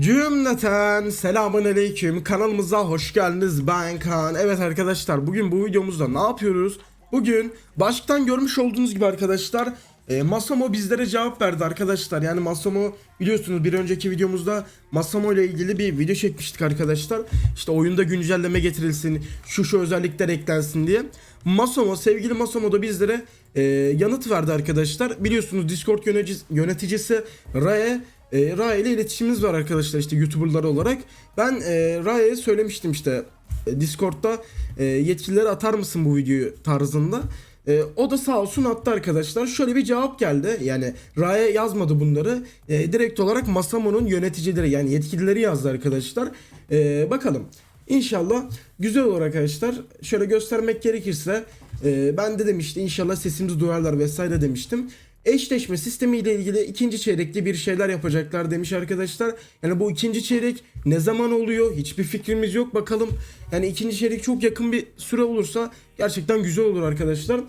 Cümleten selamun aleyküm. Kanalımıza hoş geldiniz. Ben Kaan. Evet arkadaşlar bugün bu videomuzda ne yapıyoruz? Bugün başlıktan görmüş olduğunuz gibi arkadaşlar e, Masomo bizlere cevap verdi arkadaşlar. Yani Masomo biliyorsunuz bir önceki videomuzda Masomo ile ilgili bir video çekmiştik arkadaşlar. İşte oyunda güncelleme getirilsin şu şu özellikler eklensin diye. Masomo sevgili Masomo da bizlere e, yanıt verdi arkadaşlar. Biliyorsunuz Discord yönetici- yöneticisi Rae e, Raya ile iletişimimiz var arkadaşlar işte YouTuber'lar olarak. Ben e, Raya'ya söylemiştim işte e, Discord'da e, yetkilileri atar mısın bu videoyu tarzında. E, o da sağ olsun attı arkadaşlar. Şöyle bir cevap geldi. Yani Raya yazmadı bunları. E, direkt olarak Masamo'nun yöneticileri yani yetkilileri yazdı arkadaşlar. E, bakalım. İnşallah güzel olur arkadaşlar. Şöyle göstermek gerekirse e, ben de demişti inşallah sesimizi duyarlar vesaire demiştim. Eşleşme sistemiyle ilgili ikinci çeyrekte bir şeyler yapacaklar demiş arkadaşlar. Yani bu ikinci çeyrek ne zaman oluyor? Hiçbir fikrimiz yok bakalım. Yani ikinci çeyrek çok yakın bir süre olursa gerçekten güzel olur arkadaşlar.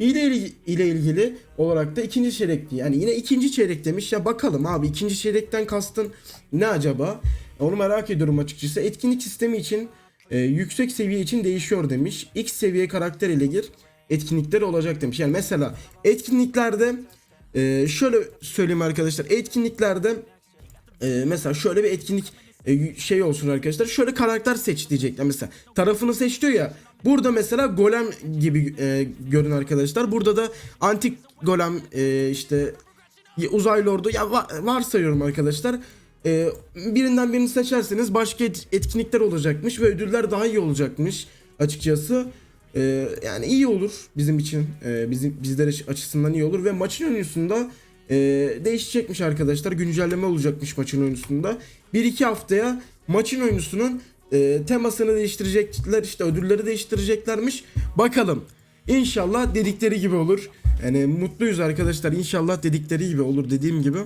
Hile il- ile ilgili olarak da ikinci çeyrekti. Yani yine ikinci çeyrek demiş. Ya bakalım abi ikinci çeyrekten kastın ne acaba? Onu merak ediyorum açıkçası. Etkinlik sistemi için e, yüksek seviye için değişiyor demiş. X seviye karakter ile gir. Etkinlikler olacak demiş. Yani mesela etkinliklerde e, şöyle söyleyeyim arkadaşlar. Etkinliklerde e, mesela şöyle bir etkinlik e, şey olsun arkadaşlar. Şöyle karakter seç diyecekler mesela. Tarafını seç diyor ya. Burada mesela golem gibi e, görün arkadaşlar. Burada da antik golem e, işte uzaylı ordu ya va- varsayıyorum arkadaşlar. E, birinden birini seçerseniz başka et- etkinlikler olacakmış ve ödüller daha iyi olacakmış açıkçası. E, yani iyi olur bizim için. E, bizim bizler açısından iyi olur ve maçın oyuncusunda e, değişecekmiş arkadaşlar. Güncelleme olacakmış maçın oyuncusunda. 1-2 haftaya maçın oyuncusunun e, temasını değiştirecekler işte ödülleri değiştireceklermiş. Bakalım. İnşallah dedikleri gibi olur. Yani mutluyuz arkadaşlar. İnşallah dedikleri gibi olur dediğim gibi.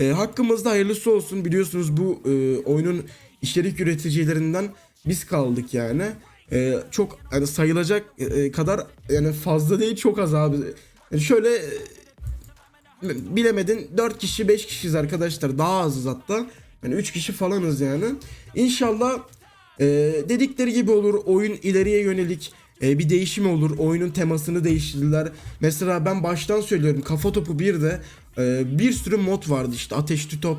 E, hakkımızda hayırlısı olsun. Biliyorsunuz bu e, oyunun içerik üreticilerinden biz kaldık yani. E, çok yani sayılacak e, kadar yani fazla değil çok az abi. Yani şöyle e, bilemedin 4 kişi 5 kişiyiz arkadaşlar daha azız hatta. Yani 3 kişi falanız yani. İnşallah e, dedikleri gibi olur oyun ileriye yönelik e, bir değişim olur. Oyunun temasını değiştirdiler. Mesela ben baştan söylüyorum kafa topu 1'de e, bir sürü mod vardı işte ateşli top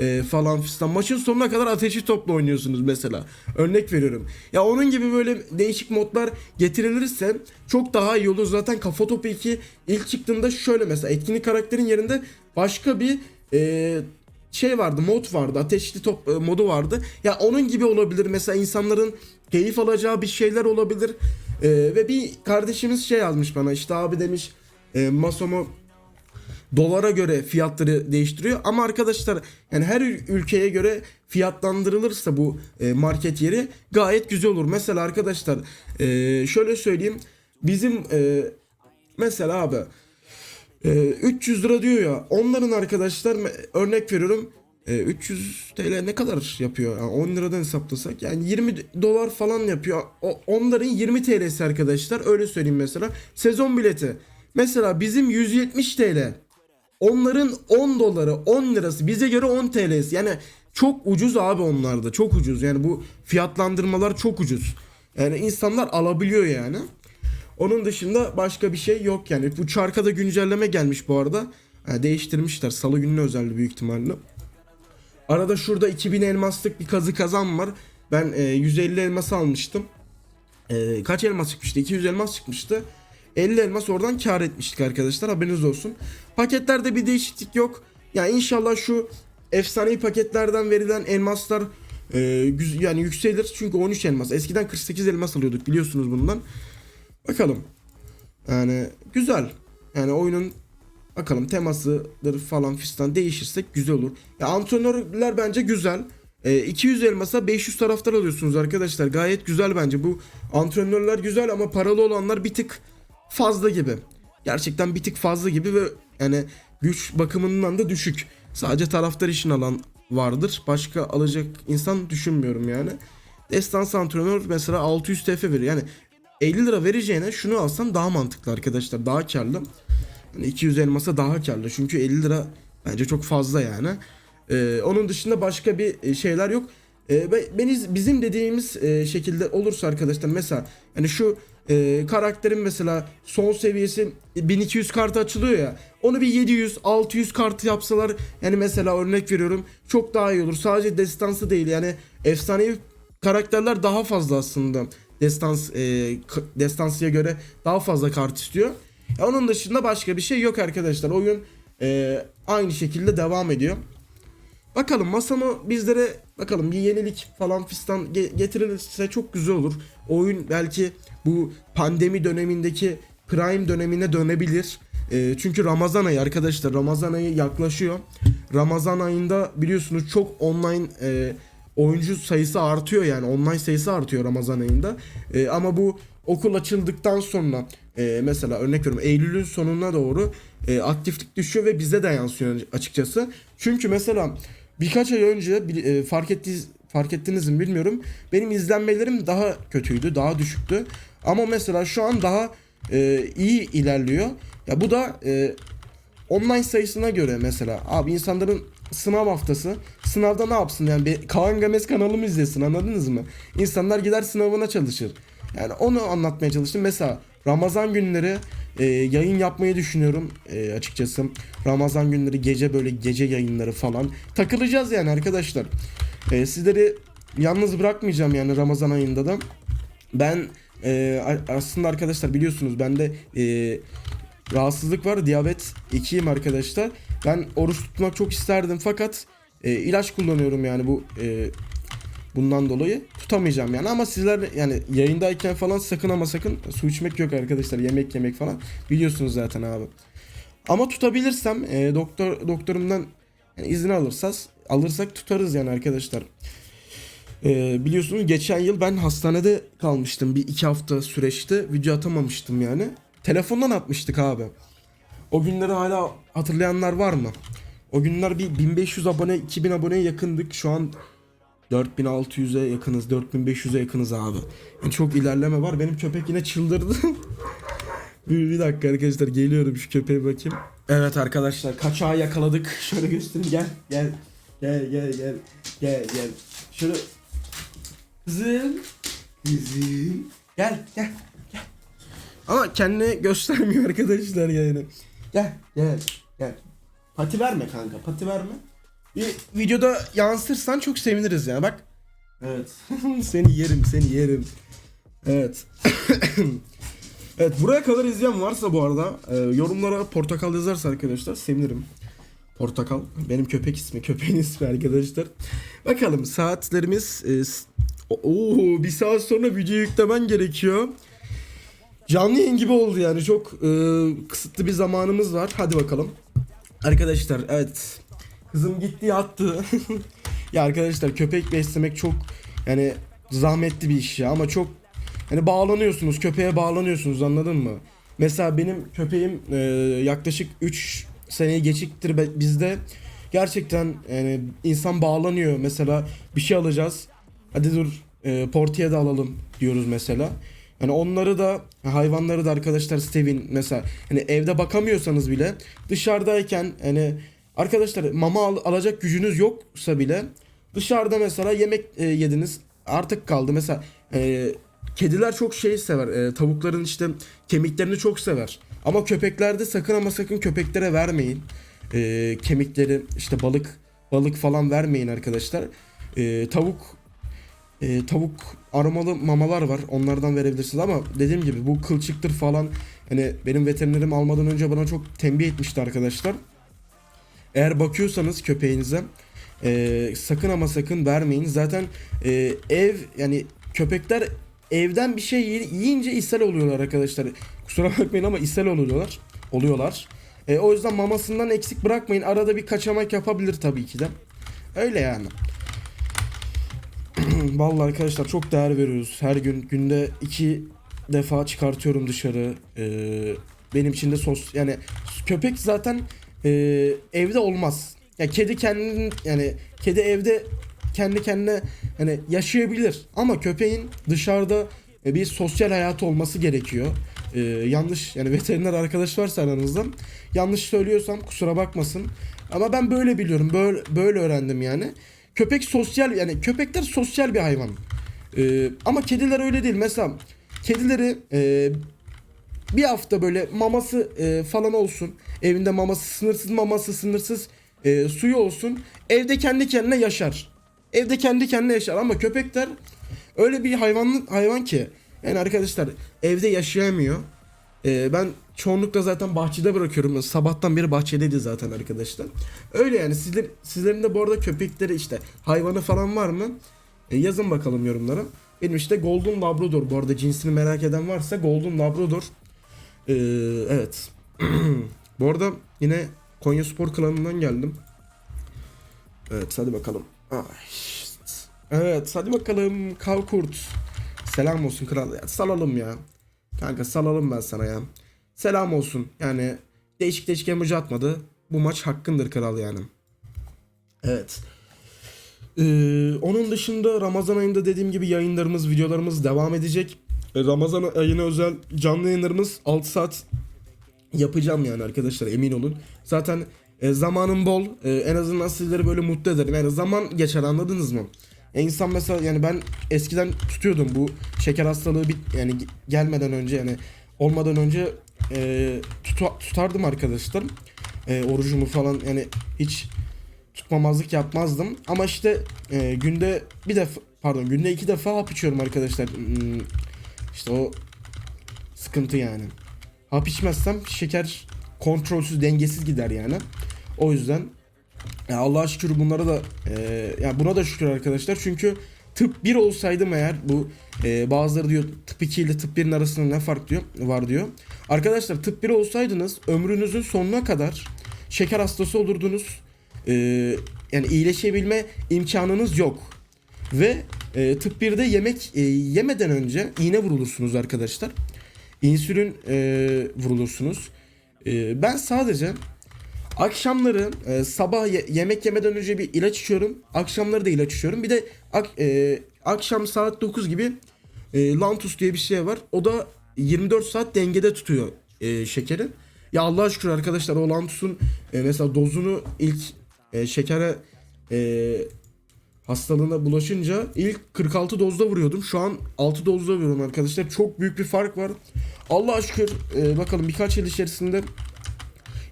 e, falan fistan. Maçın sonuna kadar ateşli topla oynuyorsunuz mesela. Örnek veriyorum. Ya onun gibi böyle değişik modlar getirilirse çok daha iyi olur. Zaten Kafa Topu 2 ilk çıktığında şöyle mesela etkinlik karakterin yerinde başka bir e, şey vardı mod vardı ateşli top e, modu vardı ya onun gibi olabilir mesela insanların keyif alacağı bir şeyler olabilir E, ve bir kardeşimiz şey yazmış bana işte abi demiş e, Masomo dolara göre fiyatları değiştiriyor. Ama arkadaşlar yani her ül- ülkeye göre fiyatlandırılırsa bu e, market yeri gayet güzel olur. Mesela arkadaşlar e, şöyle söyleyeyim. Bizim e, mesela abi e, 300 lira diyor ya onların arkadaşlar örnek veriyorum e, 300 TL ne kadar yapıyor? Yani 10 liradan hesaplasak yani 20 dolar falan yapıyor. Onların 20 TL'si arkadaşlar öyle söyleyeyim mesela. Sezon bileti. Mesela bizim 170 TL. Onların 10 doları 10 lirası bize göre 10 TL'si. Yani çok ucuz abi onlarda. Çok ucuz. Yani bu fiyatlandırmalar çok ucuz. Yani insanlar alabiliyor yani. Onun dışında başka bir şey yok yani. Bu çarka da güncelleme gelmiş bu arada. Ha, değiştirmişler. Salı gününe özeldi büyük ihtimalle. Arada şurada 2000 elmaslık bir kazı kazan var. Ben e, 150 elmas almıştım. E, kaç elmas çıkmıştı? 200 elmas çıkmıştı. 50 elmas oradan kar etmiştik arkadaşlar haberiniz olsun. Paketlerde bir değişiklik yok. Yani inşallah şu efsanevi paketlerden verilen elmaslar e, yani yükselir. Çünkü 13 elmas. Eskiden 48 elmas alıyorduk biliyorsunuz bundan. Bakalım. Yani güzel. Yani oyunun bakalım temasıdır falan fistan değişirsek güzel olur. Ya antrenörler bence güzel. E, 200 elmasa 500 taraftar alıyorsunuz arkadaşlar. Gayet güzel bence. Bu antrenörler güzel ama paralı olanlar bir tık fazla gibi. Gerçekten bir tık fazla gibi ve yani güç bakımından da düşük. Sadece taraftar için alan vardır. Başka alacak insan düşünmüyorum yani. Destans antrenör mesela 600 TF veriyor. Yani 50 lira vereceğine şunu alsan daha mantıklı arkadaşlar. Daha karlı. Hani 200 elmasa daha karlı. Çünkü 50 lira bence çok fazla yani. E, onun dışında başka bir şeyler yok. E, ve beniz, bizim dediğimiz e, şekilde olursa arkadaşlar mesela hani şu e, karakterin mesela son seviyesi 1200 kartı açılıyor ya onu bir 700 600 kartı yapsalar yani mesela örnek veriyorum çok daha iyi olur. Sadece destansı değil yani efsanevi karakterler daha fazla aslında. Destans e, destansıya göre daha fazla kart istiyor. Ya onun dışında başka bir şey yok arkadaşlar. Oyun e, aynı şekilde devam ediyor Bakalım masama bizlere bakalım bir yenilik falan fistan ge- getirilirse çok güzel olur. Oyun belki bu pandemi dönemindeki prime dönemine dönebilir. Ee, çünkü Ramazan ayı arkadaşlar Ramazan ayı yaklaşıyor. Ramazan ayında biliyorsunuz çok online e, oyuncu sayısı artıyor yani online sayısı artıyor Ramazan ayında. E, ama bu okul açıldıktan sonra e, mesela örnek veriyorum Eylül'ün sonuna doğru e, aktiflik düşüyor ve bize de yansıyor açıkçası. Çünkü mesela birkaç ay önce e, fark ettiniz fark ettiniz mi bilmiyorum. Benim izlenmelerim daha kötüydü, daha düşüktü. Ama mesela şu an daha e, iyi ilerliyor. Ya bu da e, online sayısına göre mesela abi insanların sınav haftası sınavda ne yapsın yani bir Kaan Games kanalımı izlesin anladınız mı? İnsanlar gider sınavına çalışır. Yani onu anlatmaya çalıştım. Mesela Ramazan günleri e, yayın yapmayı düşünüyorum e, açıkçası. Ramazan günleri gece böyle gece yayınları falan. Takılacağız yani arkadaşlar. E, sizleri yalnız bırakmayacağım yani Ramazan ayında da. Ben e, aslında arkadaşlar biliyorsunuz bende e, rahatsızlık var. Diyabet 2'yim arkadaşlar. Ben oruç tutmak çok isterdim fakat e, ilaç kullanıyorum yani bu e, bundan dolayı tutamayacağım yani ama sizler yani yayındayken falan sakın ama sakın su içmek yok arkadaşlar yemek yemek falan biliyorsunuz zaten abi. Ama tutabilirsem e, doktor doktorumdan yani izin alırsak alırsak tutarız yani arkadaşlar. E, biliyorsunuz geçen yıl ben hastanede kalmıştım bir iki hafta süreçte video atamamıştım yani. Telefondan atmıştık abi. O günleri hala hatırlayanlar var mı? O günler bir 1500 abone 2000 aboneye yakındık. Şu an 4600'e yakınız 4500'e yakınız abi. Yani çok ilerleme var. Benim köpek yine çıldırdı. bir, bir dakika arkadaşlar geliyorum şu köpeğe bakayım. Evet arkadaşlar kaçağı yakaladık. Şöyle göstereyim gel gel. Gel gel gel. Gel gel. Şöyle. Kızım. Kızım. Gel gel. Gel. Ama kendini göstermiyor arkadaşlar yani. Gel gel gel. Pati verme kanka pati verme. Bir videoda yansırsan çok seviniriz ya bak. Evet. seni yerim seni yerim. Evet. evet buraya kadar izleyen varsa bu arada e, yorumlara portakal yazarsa arkadaşlar sevinirim. Portakal benim köpek ismi köpeğin ismi arkadaşlar. Bakalım saatlerimiz e, Oo bir saat sonra video yüklemen gerekiyor. Canlı yayın gibi oldu yani çok e, kısıtlı bir zamanımız var. Hadi bakalım. Arkadaşlar evet Kızım gitti yattı. ya arkadaşlar köpek beslemek çok yani zahmetli bir iş ya ama çok yani bağlanıyorsunuz köpeğe bağlanıyorsunuz anladın mı? Mesela benim köpeğim e, yaklaşık 3 seneyi geçiktir bizde gerçekten yani insan bağlanıyor mesela bir şey alacağız hadi dur e, portiye de alalım diyoruz mesela. Yani onları da hayvanları da arkadaşlar sevin mesela hani evde bakamıyorsanız bile dışarıdayken hani arkadaşlar mama al- alacak gücünüz yoksa bile dışarıda mesela yemek e, yediniz artık kaldı mesela e, kediler çok şey sever e, tavukların işte kemiklerini çok sever ama köpeklerde sakın ama sakın köpeklere vermeyin E, kemikleri işte balık balık falan vermeyin arkadaşlar E, tavuk e, tavuk aromalı mamalar var. Onlardan verebilirsiniz ama dediğim gibi bu kılçıktır falan hani benim veterinerim almadan önce bana çok tembih etmişti arkadaşlar. Eğer bakıyorsanız köpeğinize e, sakın ama sakın vermeyin. Zaten e, ev yani köpekler evden bir şey yi- yiyince ishal oluyorlar arkadaşlar. Kusura bakmayın ama ishal oluyorlar. Oluyorlar. E, o yüzden mamasından eksik bırakmayın. Arada bir kaçamak yapabilir tabii ki de. Öyle yani. Vallahi arkadaşlar çok değer veriyoruz. Her gün günde iki defa çıkartıyorum dışarı. Ee, benim için de sos yani köpek zaten e, evde olmaz. Ya kedi kendinin yani kedi evde kendi kendine hani yaşayabilir ama köpeğin dışarıda e, bir sosyal hayatı olması gerekiyor. Ee, yanlış yani veteriner arkadaş varsa aranızda yanlış söylüyorsam kusura bakmasın. Ama ben böyle biliyorum. Böyle böyle öğrendim yani. Köpek sosyal yani köpekler sosyal bir hayvan. Ee, ama kediler öyle değil. Mesela kedileri e, bir hafta böyle maması e, falan olsun. Evinde maması sınırsız maması sınırsız e, suyu olsun. Evde kendi kendine yaşar. Evde kendi kendine yaşar ama köpekler öyle bir hayvan hayvan ki yani arkadaşlar evde yaşayamıyor. E, ben çoğunlukla zaten bahçede bırakıyorum. Sabahtan beri bahçedeydi zaten arkadaşlar. Öyle yani sizler, sizlerin de bu arada köpekleri işte hayvanı falan var mı? E, yazın bakalım yorumlara. Benim işte Golden Labrador. Bu arada cinsini merak eden varsa Golden Labrador. Ee, evet. Bu arada yine Konya Spor Klanı'ndan geldim. Evet hadi bakalım. Ay. Evet hadi bakalım Kavkurt. Selam olsun kral. Ya, salalım ya. Kanka salalım ben sana ya. Selam olsun. Yani değişik değişik emoji atmadı. Bu maç hakkındır kral yani. Evet. Ee, onun dışında Ramazan ayında dediğim gibi yayınlarımız, videolarımız devam edecek. Ee, Ramazan ayına özel canlı yayınlarımız 6 saat yapacağım yani arkadaşlar emin olun. Zaten e, zamanım bol. E, en azından sizleri böyle mutlu ederim. Yani zaman geçer anladınız mı? E, insan mesela yani ben eskiden tutuyordum bu şeker hastalığı bit yani ge- gelmeden önce yani olmadan önce e, tutu- tutardım arkadaşlar. E, orucumu falan yani hiç tutmamazlık yapmazdım. Ama işte e, günde bir defa pardon günde iki defa hap içiyorum arkadaşlar. İşte o sıkıntı yani. Hap içmezsem şeker kontrolsüz dengesiz gider yani. O yüzden ya Allah'a şükür bunlara da e, ya buna da şükür arkadaşlar. Çünkü tıp 1 olsaydım eğer bu e, bazıları diyor tıp 2 ile tıp 1'in arasında ne fark diyor var diyor. Arkadaşlar tıp 1 olsaydınız ömrünüzün sonuna kadar şeker hastası olurdunuz. E, yani iyileşebilme imkanınız yok. Ve e, tıp 1'de yemek e, yemeden önce iğne vurulursunuz arkadaşlar. İnsülin e, vurulursunuz. E, ben sadece akşamları e, sabah ye- yemek yemeden önce bir ilaç içiyorum. Akşamları da ilaç içiyorum. Bir de ak- e, akşam saat 9 gibi e, Lantus diye bir şey var. O da 24 saat dengede tutuyor e, şekeri. Ya Allah'a şükür arkadaşlar o Lantus'un e, mesela dozunu ilk e, şekere e, hastalığına bulaşınca ilk 46 dozda vuruyordum. Şu an 6 dozda vuruyorum arkadaşlar. Çok büyük bir fark var. Allah'a şükür e, bakalım birkaç yıl içerisinde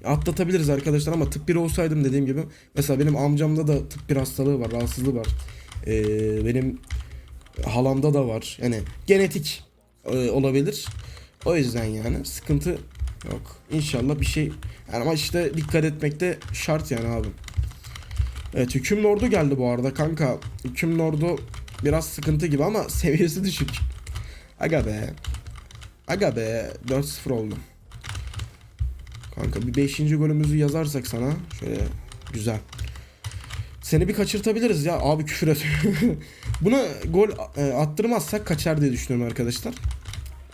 atlatabiliriz arkadaşlar ama tıp 1 olsaydım dediğim gibi mesela benim amcamda da tıp 1 hastalığı var, rahatsızlığı var. E, benim halamda da var. Yani genetik e, olabilir. O yüzden yani sıkıntı yok. İnşallah bir şey yani ama işte dikkat etmekte şart yani abi. Evet hüküm lordu geldi bu arada kanka. Hüküm lordu biraz sıkıntı gibi ama seviyesi düşük. Aga be. Aga be 4-0 oldu. Kanka bir 5. golümüzü yazarsak sana şöyle güzel. Seni bir kaçırtabiliriz ya abi küfür et. Buna gol e, attırmazsak kaçar diye düşünüyorum arkadaşlar.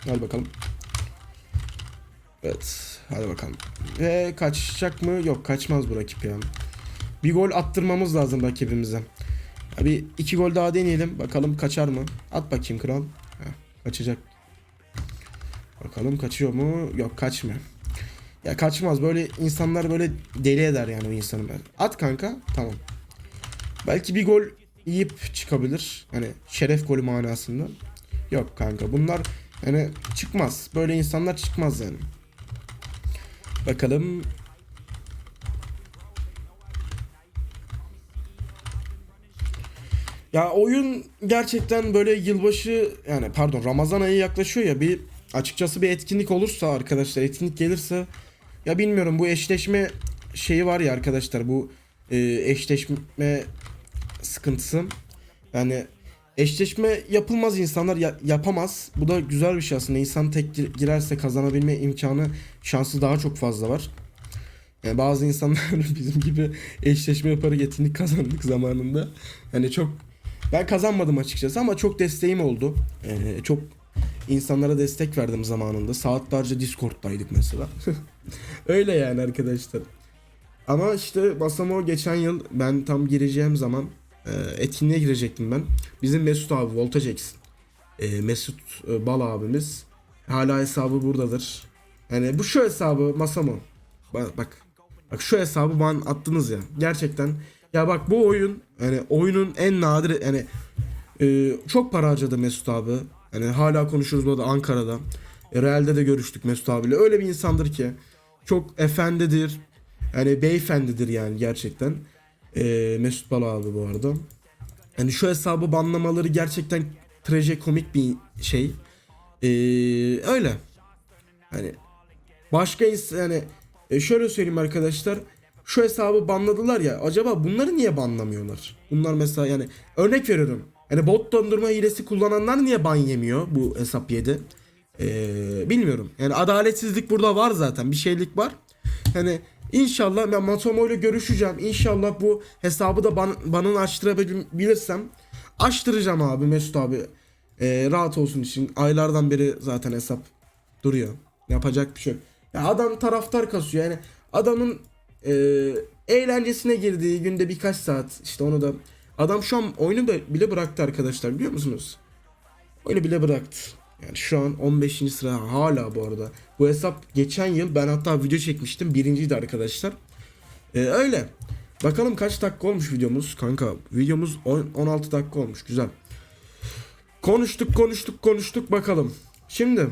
Hadi bakalım. Evet hadi bakalım. Ve kaçacak mı? Yok kaçmaz bu rakip ya. Bir gol attırmamız lazım rakibimize. Bir iki gol daha deneyelim. Bakalım kaçar mı? At bakayım kral. Heh, kaçacak. Bakalım kaçıyor mu? Yok kaçmıyor. Ya kaçmaz. Böyle insanlar böyle deli eder yani o insanı. At kanka. Tamam. Belki bir gol yiyip çıkabilir. Hani şeref golü manasında. Yok kanka. Bunlar yani çıkmaz. Böyle insanlar çıkmaz yani. Bakalım Ya oyun gerçekten böyle yılbaşı yani pardon Ramazan ayı yaklaşıyor ya bir açıkçası bir etkinlik olursa arkadaşlar etkinlik gelirse ya bilmiyorum bu eşleşme şeyi var ya arkadaşlar bu e, eşleşme sıkıntısı yani eşleşme yapılmaz insanlar ya- yapamaz bu da güzel bir şey aslında insan tek gir- girerse kazanabilme imkanı şansı daha çok fazla var. Yani bazı insanlar bizim gibi eşleşme yaparak etkinlik kazandık zamanında. Hani çok ben kazanmadım açıkçası ama çok desteğim oldu. Ee, çok insanlara destek verdim zamanında. Saatlerce Discord'daydık mesela. Öyle yani arkadaşlar. Ama işte Basamo geçen yıl ben tam gireceğim zaman e, etkinliğe girecektim ben. Bizim Mesut abi Voltage X. E, Mesut e, Bal abimiz. Hala hesabı buradadır. Yani bu şu hesabı Masamo. Bak bak. Bak şu hesabı bana attınız ya. Gerçekten. Ya bak bu oyun hani oyunun en nadir yani e, çok para harcadı Mesut abi. Hani hala konuşuruz burada Ankara'da. E, Real'de de görüştük Mesut abiyle. Öyle bir insandır ki çok efendidir. Yani beyefendidir yani gerçekten. E, Mesut Bala abi bu arada. Yani şu hesabı banlamaları gerçekten trajikomik bir şey. E, öyle. Hani başka yani e, şöyle söyleyeyim arkadaşlar. Şu hesabı banladılar ya. Acaba bunları niye banlamıyorlar? Bunlar mesela yani örnek veriyorum. Yani bot dondurma hilesi kullananlar niye ban yemiyor bu hesap yedi? Ee, bilmiyorum. Yani adaletsizlik burada var zaten. Bir şeylik var. Hani inşallah ben Matomo ile görüşeceğim. İnşallah bu hesabı da ban, banını açtırabilirsem açtıracağım abi Mesut abi. Ee, rahat olsun için. Aylardan beri zaten hesap duruyor. Yapacak bir şey yok. Ya adam taraftar kasıyor. Yani adamın e, eğlencesine girdiği günde birkaç saat işte onu da adam şu an oyunu bile bıraktı arkadaşlar biliyor musunuz? Oyunu bile bıraktı. Yani şu an 15. sıra hala bu arada. Bu hesap geçen yıl ben hatta video çekmiştim. Birinciydi arkadaşlar. Ee, öyle. Bakalım kaç dakika olmuş videomuz. Kanka videomuz on- 16 dakika olmuş. Güzel. Konuştuk konuştuk konuştuk bakalım. Şimdi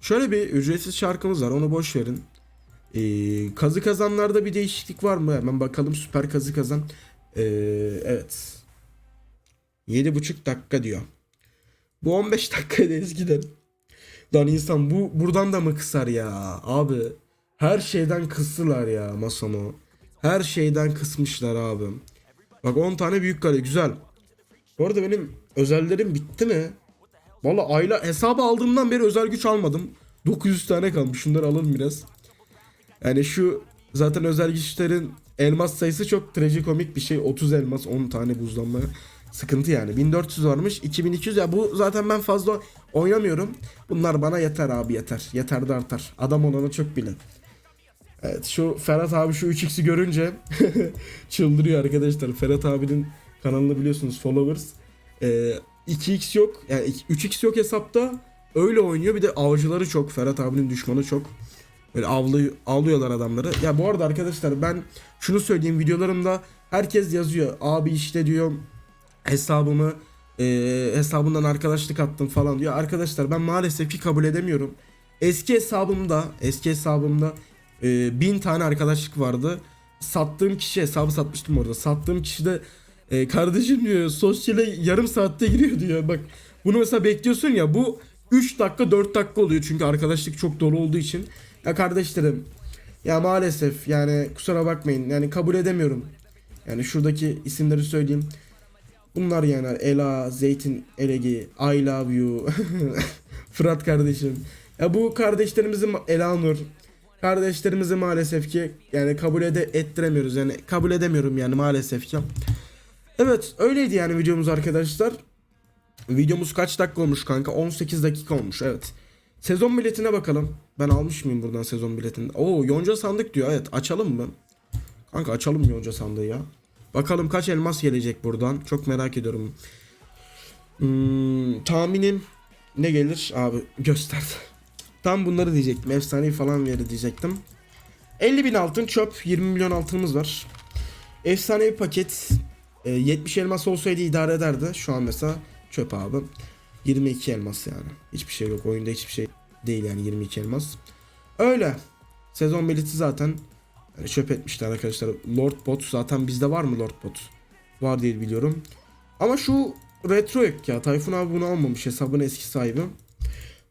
şöyle bir ücretsiz şarkımız var. Onu boş verin. Ee, kazı kazanlarda bir değişiklik var mı? Hemen bakalım süper kazı kazan. Ee, evet. 7,5 dakika diyor. Bu 15 dakikaydı eskiden. Lan insan bu buradan da mı kısar ya? Abi her şeyden kıstılar ya Masamo. Her şeyden kısmışlar abi. Bak 10 tane büyük kale güzel. Bu arada benim özellerim bitti mi? Valla ayla hesabı aldığımdan beri özel güç almadım. 900 tane kalmış. Şunları alalım biraz. Yani şu zaten özel güçlerin elmas sayısı çok trajikomik bir şey. 30 elmas 10 tane buzlanma. Sıkıntı yani. 1400 varmış. 2200 ya bu zaten ben fazla oynamıyorum. Bunlar bana yeter abi yeter. Yeter de artar. Adam olana çok bile. Evet şu Ferhat abi şu 3x'i görünce çıldırıyor arkadaşlar. Ferhat abinin kanalını biliyorsunuz followers. Ee, 2x yok. Yani 3x yok hesapta. Öyle oynuyor. Bir de avcıları çok. Ferhat abinin düşmanı çok. Böyle avlı, avlıyorlar adamları. Ya bu arada arkadaşlar ben şunu söyleyeyim videolarımda herkes yazıyor. Abi işte diyor hesabımı e, hesabından arkadaşlık attım falan diyor. Arkadaşlar ben maalesef ki kabul edemiyorum. Eski hesabımda eski hesabımda e, bin tane arkadaşlık vardı. Sattığım kişi hesabı satmıştım orada. Sattığım kişi de e, kardeşim diyor sosyale yarım saatte giriyor diyor. Bak bunu mesela bekliyorsun ya bu 3 dakika 4 dakika oluyor çünkü arkadaşlık çok dolu olduğu için. Ya kardeşlerim ya maalesef yani kusura bakmayın yani kabul edemiyorum. Yani şuradaki isimleri söyleyeyim. Bunlar yani Ela, Zeytin, Elegi, I love you, Fırat kardeşim. Ya bu kardeşlerimizi Elanur kardeşlerimizi maalesef ki yani kabul ede ettiremiyoruz yani kabul edemiyorum yani maalesef ki. Evet öyleydi yani videomuz arkadaşlar. Videomuz kaç dakika olmuş kanka? 18 dakika olmuş evet. Sezon biletine bakalım. Ben almış mıyım buradan sezon biletini? Oo yonca sandık diyor. Evet açalım mı? Kanka açalım yonca sandığı ya. Bakalım kaç elmas gelecek buradan. Çok merak ediyorum. Hmm, tahminim ne gelir? Abi gösterdi. Tam bunları diyecektim. Efsanevi falan verir diyecektim. 50 bin altın çöp. 20 milyon altınımız var. Efsanevi paket. e, 70 elmas olsaydı idare ederdi. Şu an mesela çöp abi. 22 elmas yani. Hiçbir şey yok. Oyunda hiçbir şey değil yani 22 elmas. Öyle. Sezon bileti zaten yani çöp etmişler arkadaşlar. Lord Bot zaten bizde var mı Lord Bot? Var diye biliyorum. Ama şu retro yok ya. Tayfun abi bunu almamış. Hesabın eski sahibi.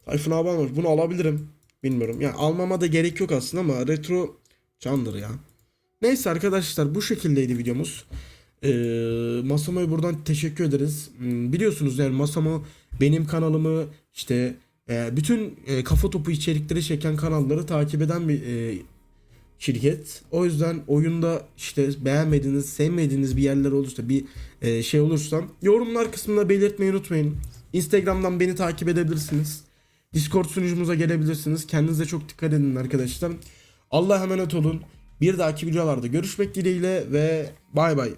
Tayfun abi almamış. Bunu alabilirim. Bilmiyorum. Yani almama da gerek yok aslında ama retro candır ya. Neyse arkadaşlar bu şekildeydi videomuz. Ee, Masamo'ya buradan teşekkür ederiz. Hmm, Biliyorsunuz yani Masamo benim kanalımı işte e, bütün e, kafa topu içerikleri çeken kanalları takip eden bir e, şirket. O yüzden oyunda işte beğenmediğiniz, sevmediğiniz bir yerler olursa, bir e, şey olursa yorumlar kısmında belirtmeyi unutmayın. Instagram'dan beni takip edebilirsiniz. Discord sunucumuza gelebilirsiniz. Kendinize çok dikkat edin arkadaşlar. Allah'a emanet olun. Bir dahaki videolarda görüşmek dileğiyle ve bay bay.